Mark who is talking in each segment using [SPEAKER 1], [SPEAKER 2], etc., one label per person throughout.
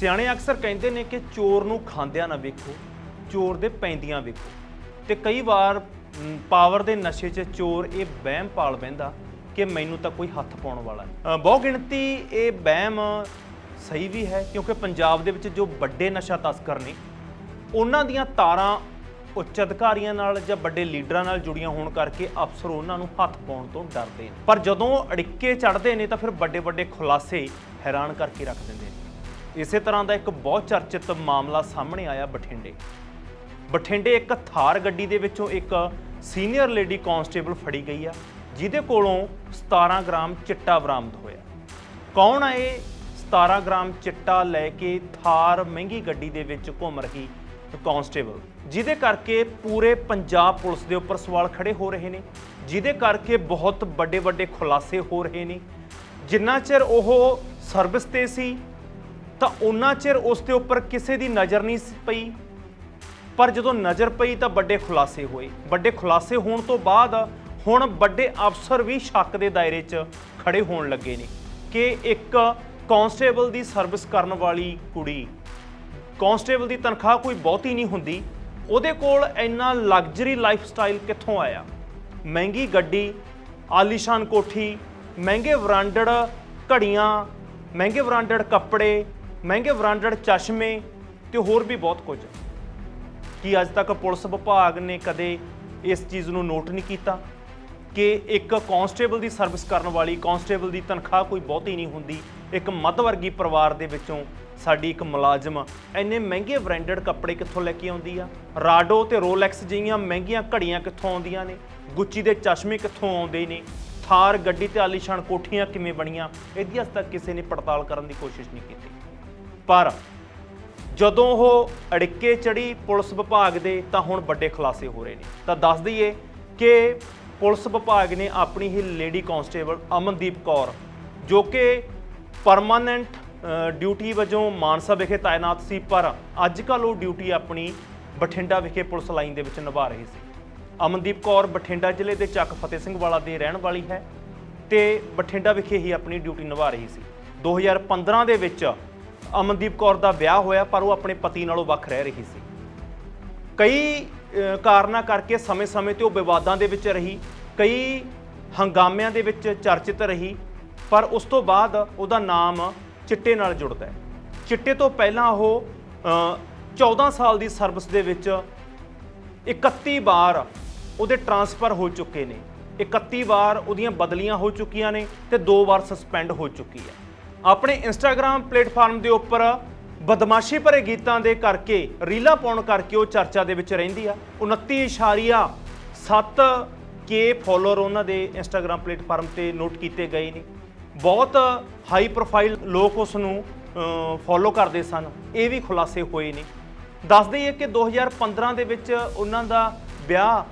[SPEAKER 1] ਸਿਆਣੇ ਅਕਸਰ ਕਹਿੰਦੇ ਨੇ ਕਿ ਚੋਰ ਨੂੰ ਖਾਂਦਿਆਂ ਨਾ ਵੇਖੋ, ਚੋਰ ਦੇ ਪੈਂਦੀਆਂ ਵੇਖੋ। ਤੇ ਕਈ ਵਾਰ ਪਾਵਰ ਦੇ ਨਸ਼ੇ 'ਚ ਚੋਰ ਇਹ ਵਹਿਮ ਪਾਲ ਬਹਿੰਦਾ ਕਿ ਮੈਨੂੰ ਤਾਂ ਕੋਈ ਹੱਥ ਪਾਉਣ ਵਾਲਾ ਨਹੀਂ। ਬਹੁ ਗਿਣਤੀ ਇਹ ਵਹਿਮ ਸਹੀ ਵੀ ਹੈ, ਕਿਉਂਕਿ ਪੰਜਾਬ ਦੇ ਵਿੱਚ ਜੋ ਵੱਡੇ ਨਸ਼ਾ ਤਸਕਰ ਨੇ, ਉਹਨਾਂ ਦੀਆਂ ਤਾਰਾਂ ਉੱਚ ਅਧਿਕਾਰੀਆਂ ਨਾਲ ਜਾਂ ਵੱਡੇ ਲੀਡਰਾਂ ਨਾਲ ਜੁੜੀਆਂ ਹੋਣ ਕਰਕੇ ਅਫਸਰ ਉਹਨਾਂ ਨੂੰ ਹੱਥ ਪਾਉਣ ਤੋਂ ਡਰਦੇ ਨੇ। ਪਰ ਜਦੋਂ ਅੜਿੱਕੇ ਚੜ੍ਹਦੇ ਨੇ ਤਾਂ ਫਿਰ ਵੱਡੇ ਵੱਡੇ ਖੁਲਾਸੇ ਹੈਰਾਨ ਕਰਕੇ ਰੱਖ ਦਿੰਦੇ ਨੇ। ਇਸੇ ਤਰ੍ਹਾਂ ਦਾ ਇੱਕ ਬਹੁਤ ਚਰਚਿਤ ਮਾਮਲਾ ਸਾਹਮਣੇ ਆਇਆ ਬਠਿੰਡੇ। ਬਠਿੰਡੇ ਇੱਕ ਥਾਰ ਗੱਡੀ ਦੇ ਵਿੱਚੋਂ ਇੱਕ ਸੀਨੀਅਰ ਲੇਡੀ ਕਾਂਸਟੇਬਲ ਫੜੀ ਗਈ ਆ, ਜਿਹਦੇ ਕੋਲੋਂ 17 ਗ੍ਰਾਮ ਚਿੱਟਾ ਬਰਾਮਦ ਹੋਇਆ। ਕੌਣ ਆ ਇਹ? 17 ਗ੍ਰਾਮ ਚਿੱਟਾ ਲੈ ਕੇ ਥਾਰ ਮਹਿੰਗੀ ਗੱਡੀ ਦੇ ਵਿੱਚ ਘੁੰਮ ਰਹੀ ਕਾਂਸਟੇਬਲ, ਜਿਹਦੇ ਕਰਕੇ ਪੂਰੇ ਪੰਜਾਬ ਪੁਲਿਸ ਦੇ ਉੱਪਰ ਸਵਾਲ ਖੜੇ ਹੋ ਰਹੇ ਨੇ, ਜਿਹਦੇ ਕਰਕੇ ਬਹੁਤ ਵੱਡੇ ਵੱਡੇ ਖੁਲਾਸੇ ਹੋ ਰਹੇ ਨੇ। ਜਿੰਨਾ ਚਿਰ ਉਹ ਸਰਵਿਸ ਤੇ ਸੀ ਤਾਂ ਉਹਨਾਂ ਚਿਰ ਉਸ ਦੇ ਉੱਪਰ ਕਿਸੇ ਦੀ ਨਜ਼ਰ ਨਹੀਂ ਪਈ। ਪਰ ਜਦੋਂ ਨਜ਼ਰ ਪਈ ਤਾਂ ਵੱਡੇ ਖੁਲਾਸੇ ਹੋਏ। ਵੱਡੇ ਖੁਲਾਸੇ ਹੋਣ ਤੋਂ ਬਾਅਦ ਹੁਣ ਵੱਡੇ ਅਫਸਰ ਵੀ ਸ਼ੱਕ ਦੇ ਦਾਇਰੇ 'ਚ ਖੜੇ ਹੋਣ ਲੱਗੇ ਨੇ ਕਿ ਇੱਕ ਕਾਂਸਟੇਬਲ ਦੀ ਸਰਵਿਸ ਕਰਨ ਵਾਲੀ ਕੁੜੀ, ਕਾਂਸਟੇਬਲ ਦੀ ਤਨਖਾਹ ਕੋਈ ਬਹੁਤੀ ਨਹੀਂ ਹੁੰਦੀ, ਉਹਦੇ ਕੋਲ ਇੰਨਾ ਲਗਜ਼ਰੀ ਲਾਈਫ ਸਟਾਈਲ ਕਿੱਥੋਂ ਆਇਆ? ਮਹਿੰਗੀ ਗੱਡੀ, ਆਲੀਸ਼ਾਨ ਕੋਠੀ, ਮਹਿੰਗੇ ਬ੍ਰਾਂਡਡ ਘੜੀਆਂ, ਮਹਿੰਗੇ ਬ੍ਰਾਂਡਡ ਕੱਪੜੇ ਮਹਿੰਗੇ ਬ੍ਰਾਂਡਡ ਚਸ਼ਮੇ ਤੇ ਹੋਰ ਵੀ ਬਹੁਤ ਕੁਝ। ਕੀ ਅੱਜ ਤੱਕ ਪੁਲਿਸ ਵਿਭਾਗ ਨੇ ਕਦੇ ਇਸ ਚੀਜ਼ ਨੂੰ ਨੋਟ ਨਹੀਂ ਕੀਤਾ? ਕਿ ਇੱਕ ਕਾਂਸਟੇਬਲ ਦੀ ਸਰਵਿਸ ਕਰਨ ਵਾਲੀ, ਕਾਂਸਟੇਬਲ ਦੀ ਤਨਖਾਹ ਕੋਈ ਬਹੁਤੀ ਨਹੀਂ ਹੁੰਦੀ, ਇੱਕ ਮੱਧ ਵਰਗੀ ਪਰਿਵਾਰ ਦੇ ਵਿੱਚੋਂ ਸਾਡੀ ਇੱਕ ਮੁਲਾਜ਼ਮ ਇੰਨੇ ਮਹਿੰਗੇ ਬ੍ਰਾਂਡਡ ਕੱਪੜੇ ਕਿੱਥੋਂ ਲੈ ਕੇ ਆਉਂਦੀ ਆ? ਰਾਡੋ ਤੇ ਰੋਲੈਕਸ ਜਿਹੀਆਂ ਮਹਿੰਗੀਆਂ ਘੜੀਆਂ ਕਿੱਥੋਂ ਆਉਂਦੀਆਂ ਨੇ? ਗੁੱਚੀ ਦੇ ਚਸ਼ਮੇ ਕਿੱਥੋਂ ਆਉਂਦੇ ਨੇ? ਥਾਰ, ਗੱਡੀ ਤੇ ਆਲੀਸ਼ਾਨ ਕੋਠੀਆਂ ਕਿਵੇਂ ਬਣੀਆਂ? ਇਹਦੀ ਅੱਜ ਤੱਕ ਕਿਸੇ ਨੇ ਪੜਤਾਲ ਕਰਨ ਦੀ ਕੋਸ਼ਿਸ਼ ਨਹੀਂ ਕੀਤੀ। ਪਰ ਜਦੋਂ ਉਹ ਅੜਿੱਕੇ ਚੜੀ ਪੁਲਿਸ ਵਿਭਾਗ ਦੇ ਤਾਂ ਹੁਣ ਵੱਡੇ ਖੁਲਾਸੇ ਹੋ ਰਹੇ ਨੇ। ਤਾਂ ਦੱਸ ਦਈਏ ਕਿ ਪੁਲਿਸ ਵਿਭਾਗ ਨੇ ਆਪਣੀ ਹੀ ਲੇਡੀ ਕਾਂਸਟੇਬਲ ਅਮਨਦੀਪ ਕੌਰ, ਜੋ ਕਿ ਪਰਮਾਨੈਂਟ ਡਿਊਟੀ ਵਜੋਂ ਮਾਨਸਾ ਵਿਖੇ ਤਾਇਨਾਤ ਸੀ, ਪਰ ਅੱਜ ਕੱਲ੍ਹ ਉਹ ਡਿਊਟੀ ਆਪਣੀ ਬਠਿੰਡਾ ਵਿਖੇ ਪੁਲਿਸ ਲਾਈਨ ਦੇ ਵਿੱਚ ਨਿਭਾ ਰਹੀ ਸੀ। ਅਮਨਦੀਪ ਕੌਰ ਬਠਿੰਡਾ ਜ਼ਿਲ੍ਹੇ ਦੇ ਚੱਕ ਫਤਿਹ ਸਿੰਘ ਵਾਲਾ ਦੀ ਰਹਿਣ ਵਾਲੀ ਹੈ ਤੇ ਬਠਿੰਡਾ ਵਿਖੇ ਹੀ ਆਪਣੀ ਡਿਊਟੀ ਨਿਭਾ ਰਹੀ ਸੀ। 2015 ਦੇ ਵਿੱਚ ਅਮਨਦੀਪ ਕੌਰ ਦਾ ਵਿਆਹ ਹੋਇਆ ਪਰ ਉਹ ਆਪਣੇ ਪਤੀ ਨਾਲੋਂ ਵੱਖ ਰਹਿ ਰਹੀ ਸੀ। ਕਈ ਅ, ਕਾਰਨਾਂ ਕਰਕੇ ਸਮੇਂ-ਸਮੇਂ ਤੇ ਉਹ ਵਿਵਾਦਾਂ ਦੇ ਵਿੱਚ ਰਹੀ ਕਈ ਹੰਗਾਮਿਆਂ ਦੇ ਵਿੱਚ ਚਰਚਿਤ ਰਹੀ ਪਰ ਉਸ ਤੋਂ ਬਾਅਦ ਉਹਦਾ ਨਾਮ ਚਿੱਟੇ ਨਾਲ ਜੁੜਦਾ ਹੈ। ਚਿੱਟੇ ਤੋਂ ਪਹਿਲਾਂ ਉਹ ਅ, 14 ਸਾਲ ਦੀ ਸਰਵਿਸ ਦੇ ਵਿੱਚ 31 ਵਾਰ ਉਹਦੇ ਟਰਾਂਸਫਰ ਹੋ ਚੁੱਕੇ ਨੇ। 31 ਵਾਰ ਉਹਦੀਆਂ ਬਦਲੀਆਂ ਹੋ ਚੁੱਕੀਆਂ ਨੇ ਤੇ ਦੋ ਵਾਰ ਸਸਪੈਂਡ ਹੋ ਚੁੱਕੀ ਹੈ। ਆਪਣੇ ਇੰਸਟਾਗ੍ਰam ਪਲੇਟਫਾਰਮ ਦੇ ਉੱਪਰ ਬਦਮਾਸ਼ੀ ਭਰੇ ਗੀਤਾਂ ਦੇ ਕਰਕੇ, ਰੀਲਾਂ ਪਾਉਣ ਕਰਕੇ ਉਹ ਚਰਚਾ ਦੇ ਵਿੱਚ ਰਹਿੰਦੀ ਆ। 29.7 ਕੇ ਫੋਲੋਅਰ ਉਹਨਾਂ ਦੇ ਇੰਸਟਾਗ੍ਰam ਪਲੇਟਫਾਰਮ ਤੇ ਨੋਟ ਕੀਤੇ ਗਏ ਨੇ। ਬਹੁਤ ਹਾਈ ਪ੍ਰੋਫਾਈਲ ਲੋਕ ਉਸ ਨੂੰ ਫੋਲੋ ਕਰਦੇ ਸਨ। ਇਹ ਵੀ ਖੁਲਾਸੇ ਹੋਏ ਨੇ। ਦੱਸ ਦਈਏ ਕਿ 2015 ਦੇ ਵਿੱਚ ਉਹਨਾਂ ਦਾ ਵਿਆਹ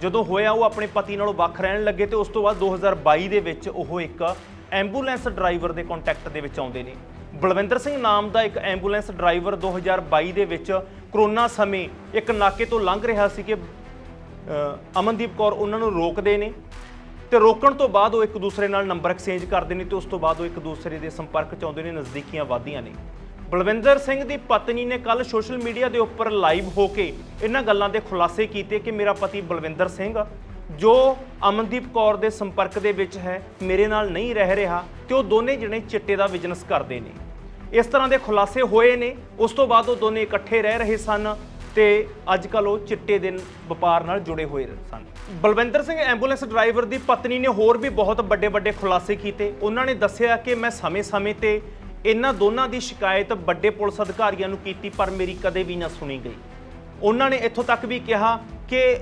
[SPEAKER 1] ਜਦੋਂ ਹੋਇਆ, ਉਹ ਆਪਣੇ ਪਤੀ ਨਾਲੋਂ ਵੱਖ ਰਹਿਣ ਲੱਗੇ ਤੇ ਉਸ ਤੋਂ ਬਾਅਦ 2022 ਦੇ ਵਿੱਚ ਉਹ ਇੱਕ ਐਂਬੂਲੈਂਸ ਡਰਾਈਵਰ ਦੇ ਕੰਟੈਕਟ ਦੇ ਵਿੱਚ ਆਉਂਦੇ ਨੇ। ਬਲਵਿੰਦਰ ਸਿੰਘ ਨਾਮ ਦਾ ਇੱਕ ਐਂਬੂਲੈਂਸ ਡਰਾਈਵਰ 2022 ਦੇ ਵਿੱਚ ਕਰੋਨਾ ਸਮੇਂ ਇੱਕ ਨਾਕੇ ਤੋਂ ਲੰਘ ਰਿਹਾ ਸੀ ਕਿ ਅਮਨਦੀਪ ਕੌਰ ਉਹਨਾਂ ਨੂੰ ਰੋਕਦੇ ਨੇ ਤੇ ਰੋਕਣ ਤੋਂ ਬਾਅਦ ਉਹ ਇੱਕ ਦੂਸਰੇ ਨਾਲ ਨੰਬਰ ਐਕਸਚੇਂਜ ਕਰਦੇ ਨੇ ਤੇ ਉਸ ਤੋਂ ਬਾਅਦ ਉਹ ਇੱਕ ਦੂਸਰੇ ਦੇ ਸੰਪਰਕ ਚ ਆਉਂਦੇ ਨੇ, ਨਜ਼ਦੀਕੀਆਂ ਵਧਦੀਆਂ ਨੇ। ਬਲਵਿੰਦਰ ਸਿੰਘ ਦੀ ਪਤਨੀ ਨੇ ਕੱਲ ਸੋਸ਼ਲ ਮੀਡੀਆ ਦੇ ਉੱਪਰ ਲਾਈਵ ਹੋ ਕੇ ਇਹਨਾਂ ਗੱਲਾਂ ਦੇ ਖੁਲਾਸੇ ਕੀਤੇ ਕਿ ਮੇਰਾ ਪਤੀ ਬਲਵਿੰਦਰ ਸਿੰਘ ਜੋ ਅਮਨਦੀਪ ਕੌਰ ਦੇ ਸੰਪਰਕ ਦੇ ਵਿੱਚ ਹੈ, ਮੇਰੇ ਨਾਲ ਨਹੀਂ ਰਹਿ ਰਿਹਾ ਤੇ ਉਹ ਦੋਨੇ ਜਣੇ ਚਿੱਟੇ ਦਾ ਬਿਜ਼ਨਸ ਕਰਦੇ ਨੇ। ਇਸ ਤਰ੍ਹਾਂ ਦੇ ਖੁਲਾਸੇ ਹੋਏ ਨੇ, ਉਸ ਤੋਂ ਬਾਅਦ ਉਹ ਦੋਨੇ ਇਕੱਠੇ ਰਹਿ ਰਹੇ ਸਨ ਤੇ ਅੱਜ ਕੱਲ ਉਹ ਚਿੱਟੇ ਦੇ ਵਪਾਰ ਨਾਲ ਜੁੜੇ ਹੋਏ ਸਨ। ਬਲਵਿੰਦਰ ਸਿੰਘ ਐਂਬੂਲੈਂਸ ਡਰਾਈਵਰ ਦੀ ਪਤਨੀ ਨੇ ਹੋਰ ਵੀ ਬਹੁਤ ਵੱਡੇ ਵੱਡੇ ਖੁਲਾਸੇ ਕੀਤੇ। ਉਹਨਾਂ ਨੇ ਦੱਸਿਆ ਕਿ ਮੈਂ ਸਮੇਂ-ਸਮੇਂ ਤੇ ਇਹਨਾਂ ਦੋਨਾਂ ਦੀ ਸ਼ਿਕਾਇਤ ਵੱਡੇ ਪੁਲਿਸ ਅਧਿਕਾਰੀਆਂ ਨੂੰ ਕੀਤੀ, ਪਰ ਮੇਰੀ ਕਦੇ ਵੀ ਨਾ ਸੁਣੀ ਗਈ। ਉਹਨਾਂ ਨੇ ਇੱਥੋਂ ਤੱਕ ਵੀ ਕਿਹਾ ਕਿ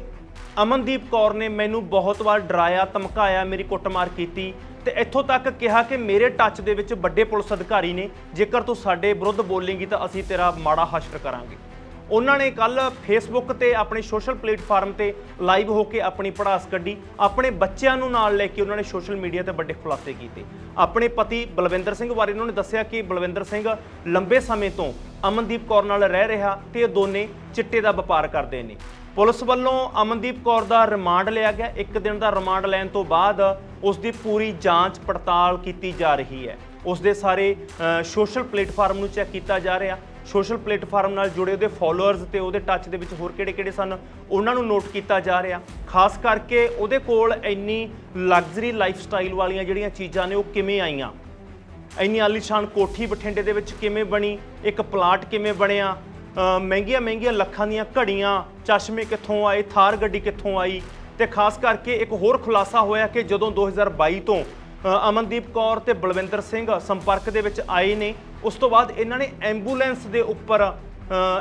[SPEAKER 1] ਅਮਨਦੀਪ ਕੌਰ ਨੇ ਮੈਨੂੰ ਬਹੁਤ ਵਾਰ ਡਰਾਇਆ, ਧਮਕਾਇਆ, ਮੇਰੀ ਕੁੱਟਮਾਰ ਕੀਤੀ ਤੇ ਇੱਥੋਂ ਤੱਕ ਕਿਹਾ ਕਿ ਮੇਰੇ ਟੱਚ ਦੇ ਵਿੱਚ ਵੱਡੇ ਪੁਲਿਸ ਅਧਿਕਾਰੀ ਨੇ, ਜੇਕਰ ਤੂੰ ਸਾਡੇ ਵਿਰੁੱਧ ਬੋਲੇਂਗੀ ਤਾਂ ਅਸੀਂ ਤੇਰਾ ਮਾੜਾ ਹਸ਼ਰ ਕਰਾਂਗੇ। ਉਹਨਾਂ ਨੇ ਕੱਲ ਫੇਸਬੁੱਕ ਤੇ ਆਪਣੇ ਸੋਸ਼ਲ ਪਲੇਟਫਾਰਮ ਤੇ ਲਾਈਵ ਹੋ ਕੇ ਆਪਣੀ ਪੜਾਸ ਕੱਢੀ, ਆਪਣੇ ਬੱਚਿਆਂ ਨੂੰ ਨਾਲ ਲੈ ਕੇ ਉਹਨਾਂ ਨੇ ਸੋਸ਼ਲ ਮੀਡੀਆ ਤੇ ਵੱਡੇ ਖੁਲਾਸੇ ਕੀਤੇ। ਆਪਣੇ ਪਤੀ ਬਲਵਿੰਦਰ ਸਿੰਘ ਬਾਰੇ ਉਹਨਾਂ ਨੇ ਦੱਸਿਆ ਕਿ ਬਲਵਿੰਦਰ ਸਿੰਘ ਲੰਬੇ ਸਮੇਂ ਤੋਂ ਅਮਨਦੀਪ ਕੌਰ ਨਾਲ ਰਹਿ ਰਿਹਾ ਤੇ ਇਹ ਦੋਨੇ ਚਿੱਟੇ ਦਾ ਵਪਾਰ ਕਰਦੇ ਨੇ। ਪੁਲਿਸ ਵੱਲੋਂ ਅਮਨਦੀਪ ਕੌਰ ਦਾ ਰਿਮਾਂਡ ਲਿਆ ਗਿਆ। ਇੱਕ ਦਿਨ ਦਾ ਰਿਮਾਂਡ ਲੈਣ ਤੋਂ ਬਾਅਦ ਉਸ ਦੀ ਪੂਰੀ ਜਾਂਚ ਪੜਤਾਲ ਕੀਤੀ ਜਾ ਰਹੀ ਹੈ। ਉਸ ਦੇ ਸਾਰੇ ਸੋਸ਼ਲ ਪਲੇਟਫਾਰਮ ਨੂੰ ਚੈੱਕ ਕੀਤਾ ਜਾ ਰਿਹਾ। ਸੋਸ਼ਲ ਪਲੇਟਫਾਰਮ ਨਾਲ ਜੁੜੇ ਉਹਦੇ ਫਾਲੋਅਰਸ ਤੇ ਉਹਦੇ ਟੱਚ ਦੇ ਵਿੱਚ ਹੋਰ ਕਿਹੜੇ-ਕਿਹੜੇ ਸਨ, ਉਹਨਾਂ ਨੂੰ ਨੋਟ ਕੀਤਾ ਜਾ ਰਿਹਾ। ਖਾਸ ਕਰਕੇ ਉਹਦੇ ਕੋਲ ਇੰਨੀ ਲਗਜ਼ਰੀ ਲਾਈਫ ਸਟਾਈਲ ਵਾਲੀਆਂ ਜਿਹੜੀਆਂ ਚੀਜ਼ਾਂ ਨੇ ਉਹ ਕਿਵੇਂ ਆਈਆਂ? ਇੰਨੀ ਆਲੀਸ਼ਾਨ ਕੋਠੀ ਬਠਿੰਡੇ ਦੇ ਵਿੱਚ ਕਿਵੇਂ ਬਣੀ? ਇੱਕ ਪਲਾਟ ਕਿਵੇਂ ਬਣਿਆ? ਮਹਿੰਗੀਆਂ ਮਹਿੰਗੀਆਂ ਲੱਖਾਂ ਦੀਆਂ ਘੜੀਆਂ, ਚਸ਼ਮੇ ਕਿੱਥੋਂ ਆਏ, ਥਾਰ ਗੱਡੀ ਕਿੱਥੋਂ ਆਈ? ਤੇ ਖਾਸ ਕਰਕੇ ਇੱਕ ਹੋਰ ਖੁਲਾਸਾ ਹੋਇਆ ਕਿ ਜਦੋਂ 2022 ਤੋਂ ਅਮਨਦੀਪ ਕੌਰ ਤੇ ਬਲਵਿੰਦਰ ਸਿੰਘ ਸੰਪਰਕ ਦੇ ਵਿੱਚ ਆਏ ਨੇ, ਉਸ ਤੋਂ ਬਾਅਦ ਇਹਨਾਂ ਨੇ ਐਂਬੂਲੈਂਸ ਦੇ ਉੱਪਰ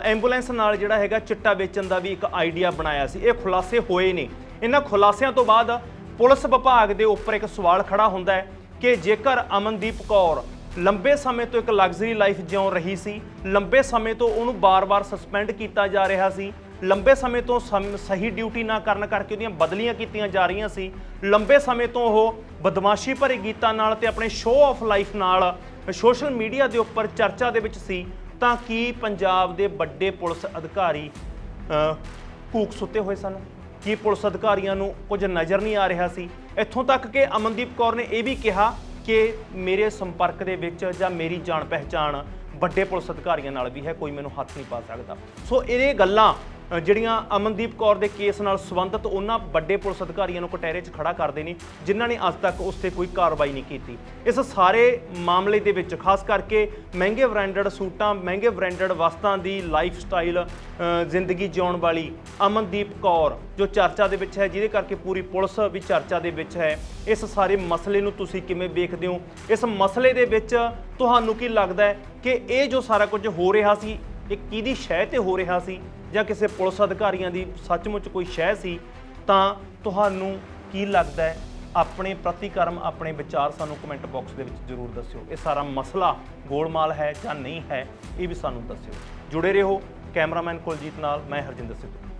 [SPEAKER 1] ਐਂਬੂਲੈਂਸ ਨਾਲ ਜਿਹੜਾ ਹੈਗਾ ਚਿੱਟਾ ਵੇਚਣ ਦਾ ਵੀ ਇੱਕ ਆਈਡੀਆ ਬਣਾਇਆ ਸੀ। ਇਹ ਖੁਲਾਸੇ ਹੋਏ ਨੇ। ਇਹਨਾਂ ਖੁਲਾਸਿਆਂ ਤੋਂ ਬਾਅਦ ਪੁਲਿਸ ਵਿਭਾਗ ਦੇ ਉੱਪਰ ਇੱਕ ਸਵਾਲ ਖੜਾ ਹੁੰਦਾ ਹੈ ਕਿ ਜੇਕਰ ਅਮਨਦੀਪ ਕੌਰ ਲੰਬੇ ਸਮੇਂ ਤੋਂ ਇੱਕ ਲਗਜ਼ਰੀ ਲਾਈਫ ਜਿਉਂ ਰਹੀ ਸੀ ਲੰਬੇ ਸਮੇਂ ਤੋਂ ਉਹਨੂੰ ਬਾਰ-ਬਾਰ ਸਸਪੈਂਡ ਕੀਤਾ ਜਾ ਰਿਹਾ ਸੀ ਲੰਬੇ ਸਮੇਂ ਤੋਂ ਸਮ- ਸਹੀ ਡਿਊਟੀ ਨਾ ਕਰਨ ਕਰਕੇ ਉਹਦੀਆਂ ਬਦਲੀਆਂ ਕੀਤੀਆਂ ਜਾ ਰਹੀਆਂ ਸੀ ਲੰਬੇ ਸਮੇਂ ਤੋਂ ਉਹ ਬਦਮਾਸ਼ੀ ਭਰੇ ਗੀਤਾਂ ਨਾਲ ਤੇ ਆਪਣੇ ਸ਼ੋਅ ਆਫ ਲਾਈਫ ਨਾਲ ਸੋਸ਼ਲ ਮੀਡੀਆ ਦੇ ਉੱਪਰ ਚਰਚਾ ਦੇ ਵਿੱਚ ਸੀ ਤਾਂ ਕੀ ਪੰਜਾਬ ਦੇ ਵੱਡੇ ਪੁਲਿਸ ਅਧਿਕਾਰੀ ਅ, ਸੁੱਤੇ ਹੋਏ ਸਨ? ਕੀ ਪੁਲਿਸ ਅਧਿਕਾਰੀਆਂ ਨੂੰ ਕੁਝ ਨਜ਼ਰ ਨਹੀਂ ਆ ਰਿਹਾ ਸੀ? ਇੱਥੋਂ ਤੱਕ ਕਿ ਅਮਨਦੀਪ ਕੌਰ ਨੇ ਇਹ ਵੀ ਕਿਹਾ ਕਿ ਮੇਰੇ ਸੰਪਰਕ ਦੇ ਵਿੱਚ ਜਾਂ ਮੇਰੀ ਜਾਣ ਪਹਿਚਾਣ ਵੱਡੇ ਪੁਲਿਸ ਅਧਿਕਾਰੀਆਂ ਨਾਲ ਵੀ ਹੈ, ਕੋਈ ਮੈਨੂੰ ਹੱਥ ਨਹੀਂ ਪਾ ਸਕਦਾ। ਸੋ ਇਹ ਗੱਲਾਂ ਜਿਹੜੀਆਂ ਅਮਨਦੀਪ ਕੌਰ ਦੇ ਕੇਸ ਨਾਲ ਸੰਬੰਧਿਤ ਉਹਨਾਂ ਵੱਡੇ ਪੁਲਿਸ ਅਧਿਕਾਰੀਆਂ ਨੂੰ ਕਟਹਿਰੇ 'ਚ ਖੜਾ ਕਰਦੇ ਨੇ, ਜਿਨ੍ਹਾਂ ਨੇ ਅੱਜ ਤੱਕ ਉਸ ਤੇ ਕੋਈ ਕਾਰਵਾਈ ਨਹੀਂ ਕੀਤੀ। ਇਸ ਸਾਰੇ ਮਾਮਲੇ ਦੇ ਵਿੱਚ ਖਾਸ ਕਰਕੇ ਮਹਿੰਗੇ ਬ੍ਰਾਂਡਡ ਸੂਟਾਂ, ਮਹਿੰਗੇ ਬ੍ਰਾਂਡਡ ਵਸਤਾਂ ਦੀ ਲਾਈਫ ਸਟਾਈਲ ਜ਼ਿੰਦਗੀ ਜਿਉਣ ਵਾਲੀ ਅਮਨਦੀਪ ਕੌਰ, ਜੋ ਚਰਚਾ ਦੇ ਵਿੱਚ ਹੈ, ਜਿਹਦੇ ਕਰਕੇ ਪੂਰੀ ਪੁਲਿਸ ਵੀ ਚਰਚਾ ਦੇ ਵਿੱਚ ਹੈ। ਇਸ ਸਾਰੇ ਮਸਲੇ ਨੂੰ ਤੁਸੀਂ ਕਿਵੇਂ ਵੇਖਦੇ ਹੋ? ਇਸ ਮਸਲੇ ਦੇ ਵਿੱਚ ਤੁਹਾਨੂੰ ਕੀ ਲੱਗਦਾ ਹੈ ਕਿ ਇਹ ਜੋ ਸਾਰਾ ਕੁਝ ਹੋ ਰਿਹਾ ਸੀ, ਇਹ ਕਿਹਦੀ ਸ਼ਹਿ ਤੇ ਹੋ ਰਿਹਾ ਸੀ? ਜਾਂ ਕਿਸੇ ਪੁਲਿਸ ਅਧਿਕਾਰੀਆਂ ਦੀ ਸੱਚਮੁੱਚ ਕੋਈ ਸ਼ਹਿ ਸੀ, ਤਾਂ ਤੁਹਾਨੂੰ ਕੀ ਲੱਗਦਾ ਹੈ? ਆਪਣੇ ਪ੍ਰਤੀਕਰਮ, ਆਪਣੇ ਵਿਚਾਰ ਸਾਨੂੰ ਕਮੈਂਟ ਬਾਕਸ ਦੇ ਵਿੱਚ ਜ਼ਰੂਰ ਦੱਸਿਓ। ਇਹ ਸਾਰਾ ਮਸਲਾ ਗੋਲਮਾਲ ਹੈ ਜਾਂ ਨਹੀਂ ਹੈ, ਇਹ ਵੀ ਸਾਨੂੰ ਦੱਸਿਓ। ਜੁੜੇ ਰਹੋ ਕੈਮਰਾਮੈਨ ਕੁਲਜੀਤ ਨਾਲ, ਮੈਂ ਹਰਜਿੰਦਰ ਸਿੱਧੂ।